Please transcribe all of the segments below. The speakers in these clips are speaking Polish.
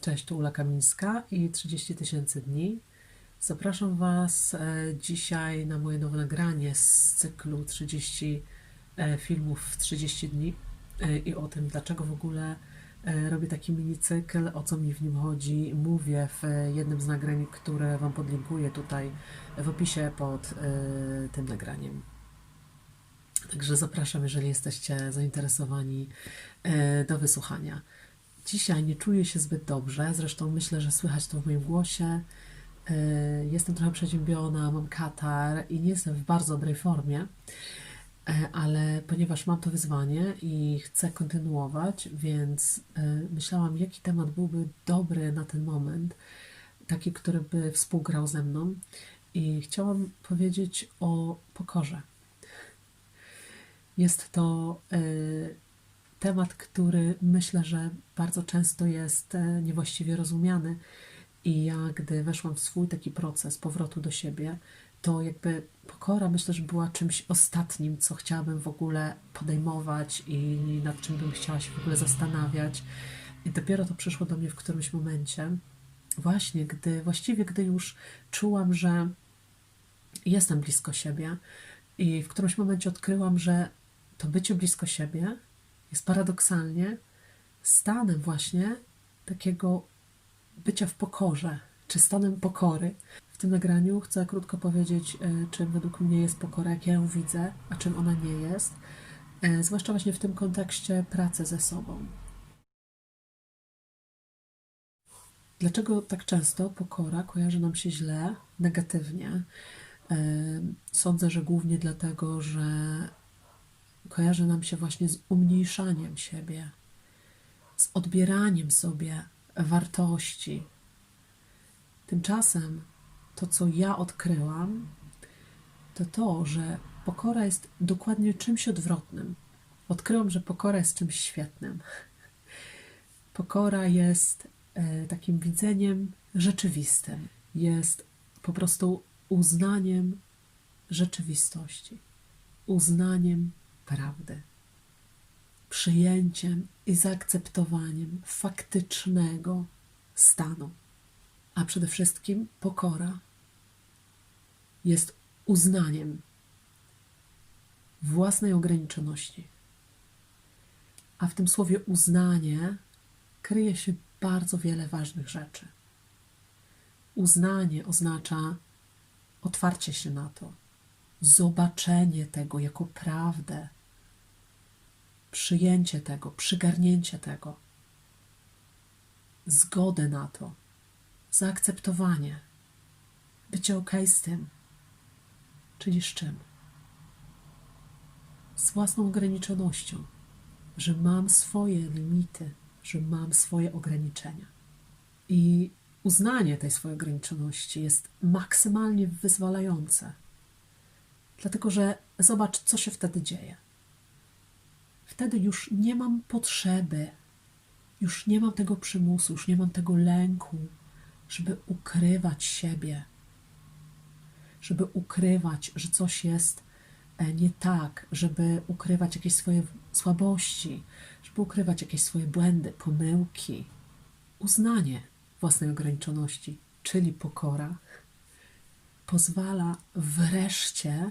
Cześć, tu Ula Kamińska i 30 tysięcy dni. Zapraszam Was e, dzisiaj na moje nowe nagranie z cyklu 30 e, filmów w 30 dni e, i o tym, dlaczego w ogóle robię taki mini cykl, o co mi w nim chodzi. Mówię w jednym z nagrań, które Wam podlinkuję tutaj w opisie pod tym nagraniem. Także zapraszam, jeżeli jesteście zainteresowani do wysłuchania. Dzisiaj nie czuję się zbyt dobrze, zresztą myślę, że słychać to w moim głosie. E, Jestem trochę przeziębiona, mam katar i nie jestem w bardzo dobrej formie, E, ale ponieważ mam to wyzwanie i chcę kontynuować, więc e, myślałam, jaki temat byłby dobry na ten moment, taki, który by współgrał ze mną. I chciałam powiedzieć o pokorze. Jest to temat, który myślę, że bardzo często jest e, niewłaściwie rozumiany. I ja, gdy weszłam w swój taki proces powrotu do siebie, to jakby pokora myślę, że była czymś ostatnim, co chciałabym w ogóle podejmować i nad czym bym chciała się w ogóle zastanawiać. I dopiero to przyszło do mnie w którymś momencie, właśnie gdy, właściwie gdy już czułam, że jestem blisko siebie i w którymś momencie odkryłam, że to bycie blisko siebie jest paradoksalnie stanem właśnie takiego bycia w pokorze, czy stanem pokory. W tym nagraniu chcę krótko powiedzieć, e, czym według mnie jest pokora, jak ja ją widzę, a czym ona nie jest, e, zwłaszcza właśnie w tym kontekście pracy ze sobą. Dlaczego tak często pokora kojarzy nam się źle, negatywnie? E, Sądzę, że głównie dlatego, że kojarzy nam się właśnie z umniejszaniem siebie, z odbieraniem sobie wartości. Tymczasem to, co ja odkryłam, to to, że pokora jest dokładnie czymś odwrotnym. Odkryłam, że pokora jest czymś świetnym. Pokora jest e, takim widzeniem rzeczywistym, jest po prostu uznaniem rzeczywistości, uznaniem prawdy, przyjęciem i zaakceptowaniem faktycznego stanu. A przede wszystkim pokora jest uznaniem własnej ograniczoności. A w tym słowie uznanie kryje się bardzo wiele ważnych rzeczy. Uznanie oznacza otwarcie się na to, zobaczenie tego jako prawdę, przyjęcie tego, przygarnięcie tego, zgodę na to, zaakceptowanie, bycie ok z tym, czyli z czym? Z własną ograniczonością, że mam swoje limity, że mam swoje ograniczenia. I uznanie tej swojej ograniczoności jest maksymalnie wyzwalające. Dlatego, że zobacz, co się wtedy dzieje. Wtedy już nie mam potrzeby, już nie mam tego przymusu, już nie mam tego lęku, żeby ukrywać siebie, żeby ukrywać, że coś jest e, nie tak, żeby ukrywać jakieś swoje słabości, żeby ukrywać jakieś swoje błędy, pomyłki. Uznanie własnej ograniczoności, czyli pokora, pozwala wreszcie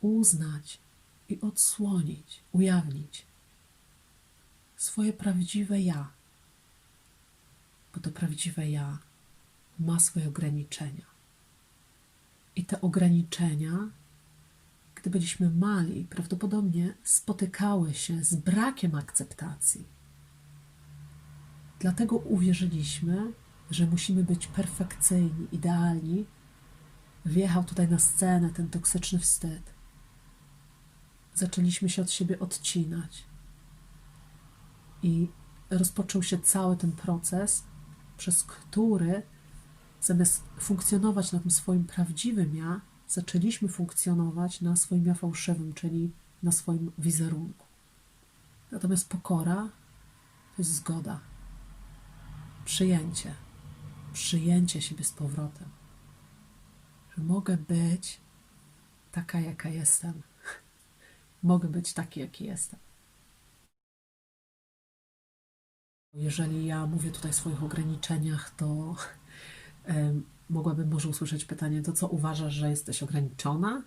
uznać i odsłonić, ujawnić swoje prawdziwe ja. Bo to prawdziwe ja ma swoje ograniczenia. I te ograniczenia, gdy byliśmy mali, prawdopodobnie spotykały się z brakiem akceptacji. Dlatego uwierzyliśmy, że musimy być perfekcyjni, idealni. Wjechał tutaj na scenę ten toksyczny wstyd. Zaczęliśmy się od siebie odcinać. I rozpoczął się cały ten proces, przez który zamiast funkcjonować na tym swoim prawdziwym ja, zaczęliśmy funkcjonować na swoim ja fałszywym, czyli na swoim wizerunku. Natomiast pokora to jest zgoda, przyjęcie, przyjęcie siebie z powrotem, że mogę być taka, jaka jestem. Mogę być taki, jaki jestem. Jeżeli ja mówię tutaj o swoich ograniczeniach, to mogłabym może usłyszeć pytanie, to co uważasz, że jesteś ograniczona?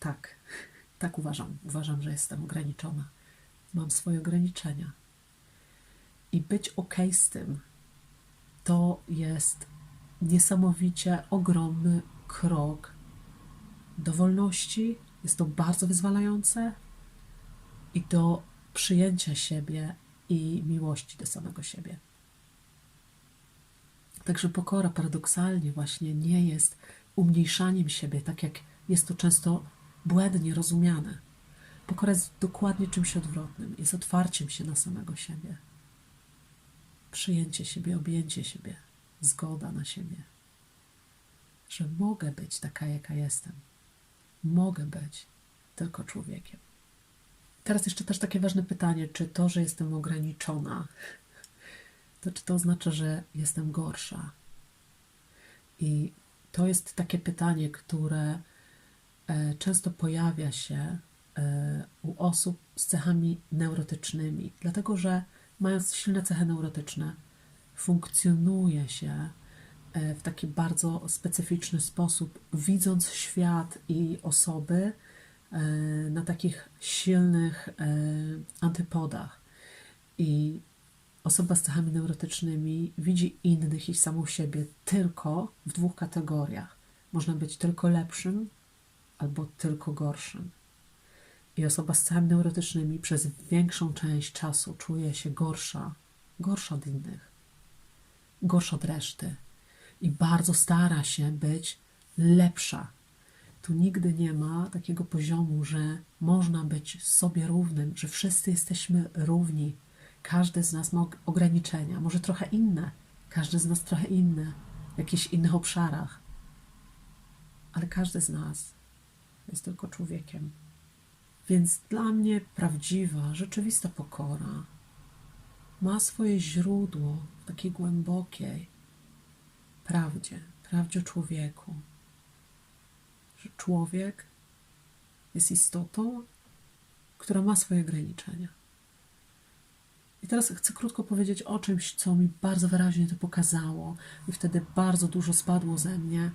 Tak, tak uważam. Uważam, że jestem ograniczona. Mam swoje ograniczenia. I być ok z tym, to jest niesamowicie ogromny krok do wolności. Jest to bardzo wyzwalające i do przyjęcia siebie i miłości do samego siebie. Także pokora paradoksalnie właśnie nie jest umniejszaniem siebie, tak jak jest to często błędnie rozumiane. Pokora jest dokładnie czymś odwrotnym, jest otwarciem się na samego siebie. Przyjęcie siebie, objęcie siebie, zgoda na siebie. Że mogę być taka, jaka jestem. Mogę być tylko człowiekiem. Teraz jeszcze też takie ważne pytanie, czy to, że jestem ograniczona, to czy to oznacza, że jestem gorsza? I to jest takie pytanie, które e, często pojawia się e, u osób z cechami neurotycznymi, dlatego że mając silne cechy neurotyczne, funkcjonuje się w taki bardzo specyficzny sposób, widząc świat i osoby e, na takich silnych e, antypodach. I osoba z cechami neurotycznymi widzi innych i samą siebie tylko w dwóch kategoriach. Można być tylko lepszym albo tylko gorszym. I osoba z cechami neurotycznymi przez większą część czasu czuje się gorsza, gorsza od innych, gorsza od reszty i bardzo stara się być lepsza. Tu nigdy nie ma takiego poziomu, że można być sobie równym, że wszyscy jesteśmy równi. Każdy z nas ma og- ograniczenia, może trochę inne, każdy z nas trochę inne, w jakichś innych obszarach, ale każdy z nas jest tylko człowiekiem. Więc dla mnie prawdziwa, rzeczywista pokora ma swoje źródło w takiej głębokiej prawdzie, prawdzie o człowieku. Że człowiek jest istotą, która ma swoje ograniczenia. I teraz chcę krótko powiedzieć o czymś, co mi bardzo wyraźnie to pokazało, i wtedy bardzo dużo spadło ze mnie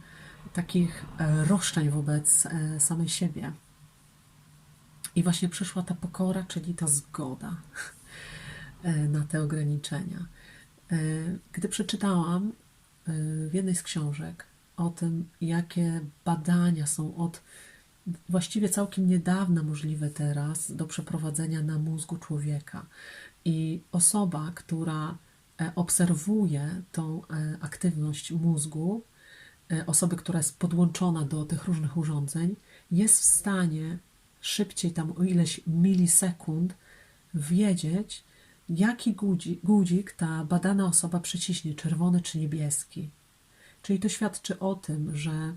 takich e, roszczeń wobec e, samej siebie. I właśnie przyszła ta pokora, czyli ta zgoda e, na te ograniczenia. Gdy przeczytałam w jednej z książek o tym, jakie badania są od właściwie całkiem niedawna możliwe teraz do przeprowadzenia na mózgu człowieka. I osoba, która e, obserwuje tą e, aktywność mózgu, e, osoby, która jest podłączona do tych różnych urządzeń, jest w stanie szybciej, tam o ileś milisekund, wiedzieć, jaki guzik, guzik ta badana osoba przyciśnie, czerwony czy niebieski. Czyli to świadczy o tym, że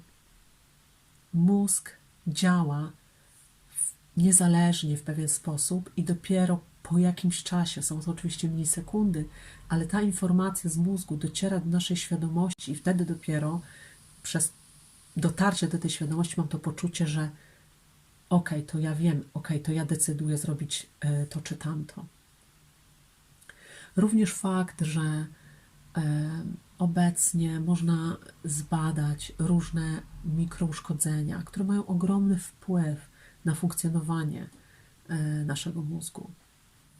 mózg działa niezależnie w pewien sposób i dopiero po jakimś czasie, są to oczywiście milisekundy, ale ta informacja z mózgu dociera do naszej świadomości i wtedy dopiero przez dotarcie do tej świadomości mam to poczucie, że okej, to ja wiem, okej, to ja decyduję zrobić e, to czy tamto. Również fakt, że e, obecnie można zbadać różne mikrouszkodzenia, które mają ogromny wpływ na funkcjonowanie e, naszego mózgu.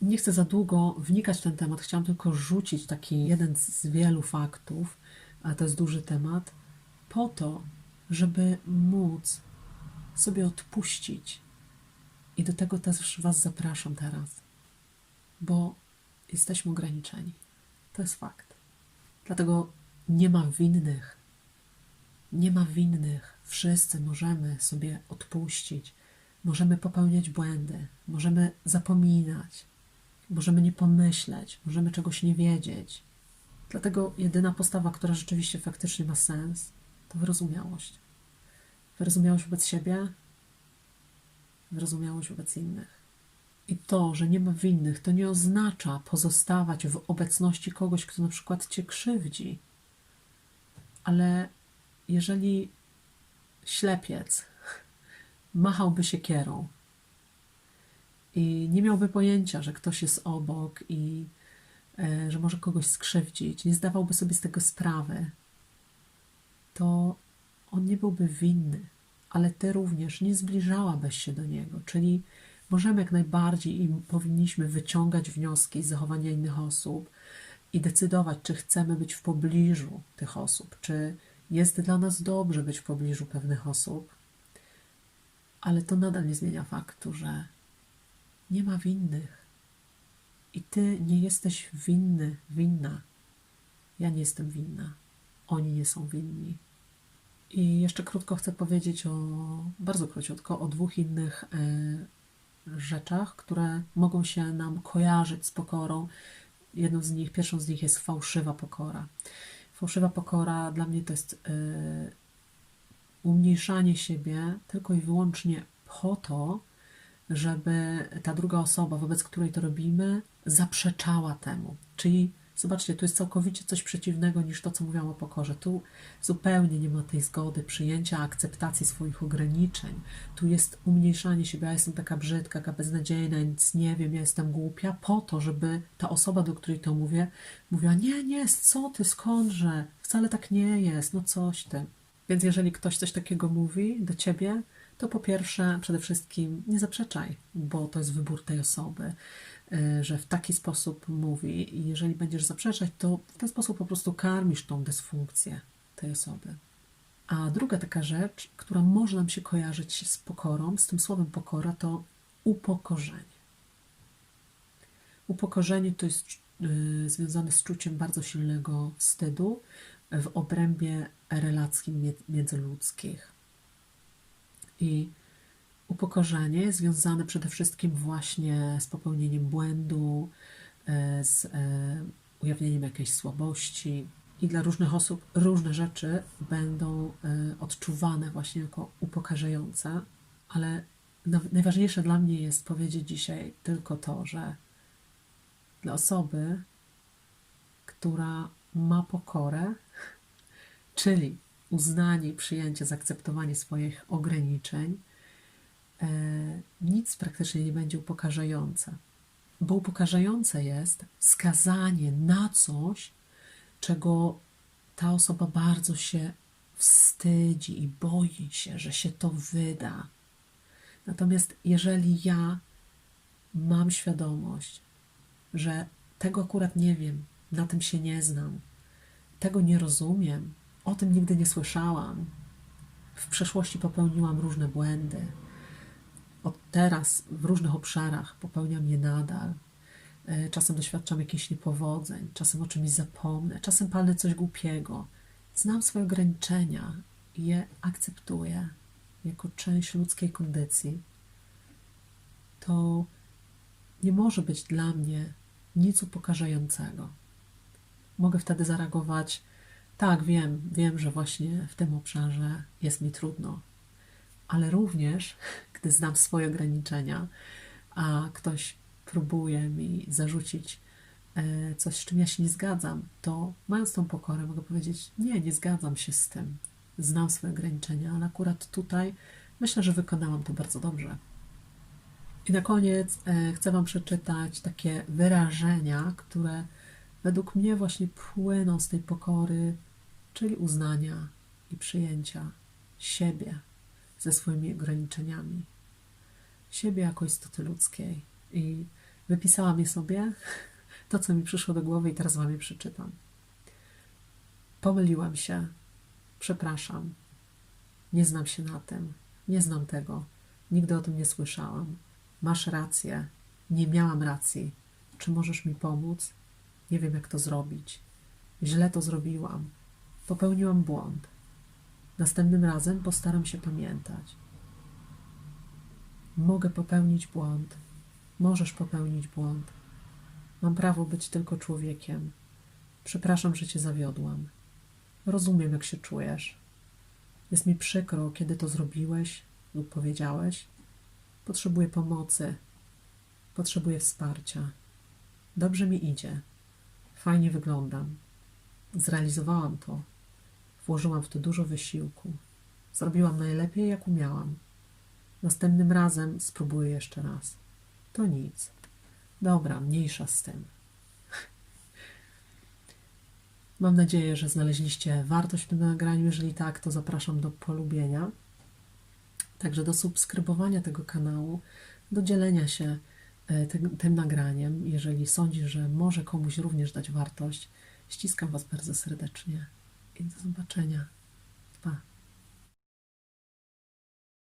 Nie chcę za długo wnikać w ten temat, chciałam tylko rzucić taki jeden z wielu faktów, a to jest duży temat, po to, żeby móc sobie odpuścić. I do tego też Was zapraszam teraz, bo jesteśmy ograniczeni. To jest fakt. Dlatego nie ma winnych. Nie ma winnych. Wszyscy możemy sobie odpuścić. Możemy popełniać błędy. Możemy zapominać. Możemy nie pomyśleć. Możemy czegoś nie wiedzieć. Dlatego jedyna postawa, która rzeczywiście faktycznie ma sens, to wyrozumiałość. Wyrozumiałość wobec siebie, wyrozumiałość wobec innych. I to, że nie ma winnych, to nie oznacza pozostawać w obecności kogoś, kto na przykład cię krzywdzi. Ale jeżeli ślepiec machałby się kierą i nie miałby pojęcia, że ktoś jest obok i e, że może kogoś skrzywdzić, nie zdawałby sobie z tego sprawy, to on nie byłby winny, ale ty również nie zbliżałabyś się do niego. Czyli możemy jak najbardziej i powinniśmy wyciągać wnioski z zachowania innych osób i decydować, czy chcemy być w pobliżu tych osób, czy jest dla nas dobrze być w pobliżu pewnych osób, ale to nadal nie zmienia faktu, że nie ma winnych. I ty nie jesteś winny, winna. Ja nie jestem winna. Oni nie są winni. I jeszcze krótko chcę powiedzieć o, bardzo króciutko, o dwóch innych y, rzeczach, które mogą się nam kojarzyć z pokorą. Jedną z nich, pierwszą z nich jest fałszywa pokora. Fałszywa pokora dla mnie to jest y, umniejszanie siebie tylko i wyłącznie po to, żeby ta druga osoba, wobec której to robimy, zaprzeczała temu. Czyli zobaczcie, tu jest całkowicie coś przeciwnego niż to, co mówiłam o pokorze. Tu zupełnie nie ma tej zgody, przyjęcia, akceptacji swoich ograniczeń. Tu jest umniejszanie siebie. Ja jestem taka brzydka, taka beznadziejna, nic nie wiem, ja jestem głupia, po to, żeby ta osoba, do której to mówię, mówiła: Nie, nie, co ty, skądże? Wcale tak nie jest, no coś ty. Więc jeżeli ktoś coś takiego mówi do ciebie, to po pierwsze, przede wszystkim nie zaprzeczaj, bo to jest wybór tej osoby, że w taki sposób mówi i jeżeli będziesz zaprzeczać, to w ten sposób po prostu karmisz tą dysfunkcję tej osoby. A druga taka rzecz, która może nam się kojarzyć z pokorą, z tym słowem pokora, to upokorzenie. Upokorzenie to jest y, związane z czuciem bardzo silnego wstydu w obrębie relacji międzyludzkich. I upokorzenie związane przede wszystkim właśnie z popełnieniem błędu, e, z e, ujawnieniem jakiejś słabości. I dla różnych osób różne rzeczy będą e, odczuwane właśnie jako upokarzające, ale najważniejsze dla mnie jest powiedzieć dzisiaj tylko to, że dla osoby, która ma pokorę, czyli uznanie, przyjęcie, zaakceptowanie swoich ograniczeń, nic praktycznie nie będzie upokarzające. Bo upokarzające jest skazanie na coś, czego ta osoba bardzo się wstydzi i boi się, że się to wyda. Natomiast jeżeli ja mam świadomość, że tego akurat nie wiem, na tym się nie znam, tego nie rozumiem, o tym nigdy nie słyszałam. W przeszłości popełniłam różne błędy. Od teraz w różnych obszarach popełniam je nadal. E, czasem doświadczam jakichś niepowodzeń, czasem o czymś zapomnę, czasem palnę coś głupiego. Znam swoje ograniczenia i je akceptuję jako część ludzkiej kondycji. To nie może być dla mnie nic upokarzającego. Mogę wtedy zareagować tak, wiem, wiem, że właśnie w tym obszarze jest mi trudno, ale również, gdy znam swoje ograniczenia, a ktoś próbuje mi zarzucić e, coś, z czym ja się nie zgadzam, to mając tą pokorę, mogę powiedzieć: Nie, nie zgadzam się z tym. Znam swoje ograniczenia, ale akurat tutaj myślę, że wykonałam to bardzo dobrze. I na koniec e, chcę Wam przeczytać takie wyrażenia, które według mnie właśnie płyną z tej pokory, czyli uznania i przyjęcia siebie ze swoimi ograniczeniami, siebie jako istoty ludzkiej. I wypisałam je sobie, to co mi przyszło do głowy, i teraz Wam je przeczytam. Pomyliłam się, przepraszam, nie znam się na tym, nie znam tego, nigdy o tym nie słyszałam. Masz rację, nie miałam racji. Czy możesz mi pomóc? Nie wiem, jak to zrobić. Źle to zrobiłam. Popełniłam błąd. Następnym razem postaram się pamiętać. Mogę popełnić błąd. Możesz popełnić błąd. Mam prawo być tylko człowiekiem. Przepraszam, że cię zawiodłam. Rozumiem, jak się czujesz. Jest mi przykro, kiedy to zrobiłeś lub powiedziałeś. Potrzebuję pomocy. Potrzebuję wsparcia. Dobrze mi idzie. Fajnie wyglądam. Zrealizowałam to. Włożyłam w to dużo wysiłku. Zrobiłam najlepiej, jak umiałam. Następnym razem spróbuję jeszcze raz. To nic. Dobra, mniejsza z tym. Mam nadzieję, że znaleźliście wartość w tym nagraniu. Jeżeli tak, to zapraszam do polubienia. Także do subskrybowania tego kanału, do dzielenia się e, tym, tym nagraniem. Jeżeli sądzisz, że może komuś również dać wartość, ściskam Was bardzo serdecznie i do zobaczenia. Pa.